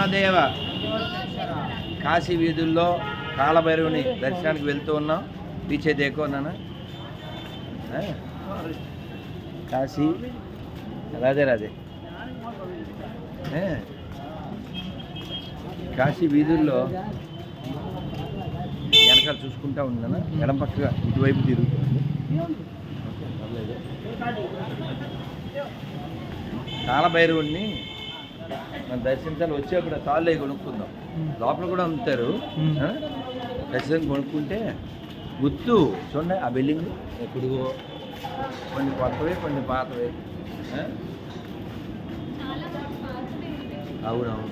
మహాదేవ కాశీ వీధుల్లో కాలభైరవుని దర్శనానికి వెళ్తూ ఉన్నాం. పీచే దేకో నాన్న. కాశీ. రాధే రాధే. కాశీ వీధుల్లో వెనకాల చూసుకుంటా ఉన్నాను ఎడం పక్కగా ఇటువైపు తిరుగుతుంది కాలభైరవుణ్ణి మనం దర్శించాలి వచ్చేప్పుడు తాళ్ళే కొనుక్కుందాం లోపల కూడా అమ్ముతారు? ఖచ్చితంగా కొనుక్కుంటే గుర్తు చూడండి ఆ బిల్డింగ్ ఎప్పుడు కొన్ని కొత్తవే కొన్ని పాతవే? అవునవును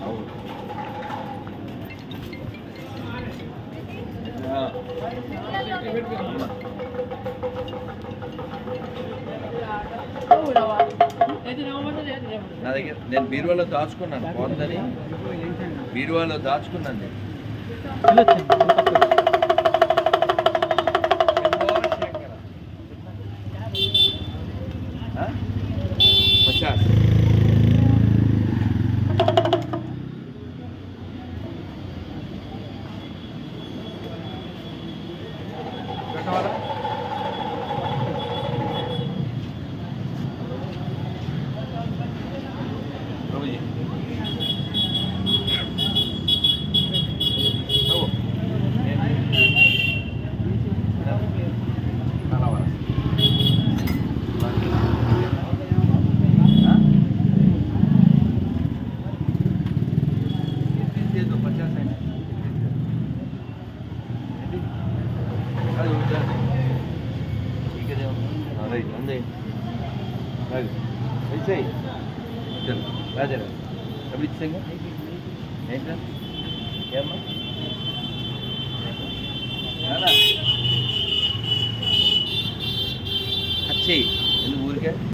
అవును. అమ్మ. నా దగ్గర నేను బీరువాలో దాచుకున్నాను పోతుందని బీరువాలో దాచుకున్నాను నేను? दे दो पचास है अरे उधर ठीक है देव हाँ राइट अंदर राइट ऐसे ही चल राजा राजा अभी सिंह नहीं सर क्या माँ ना अच्छे ఎందుకు ఊరికే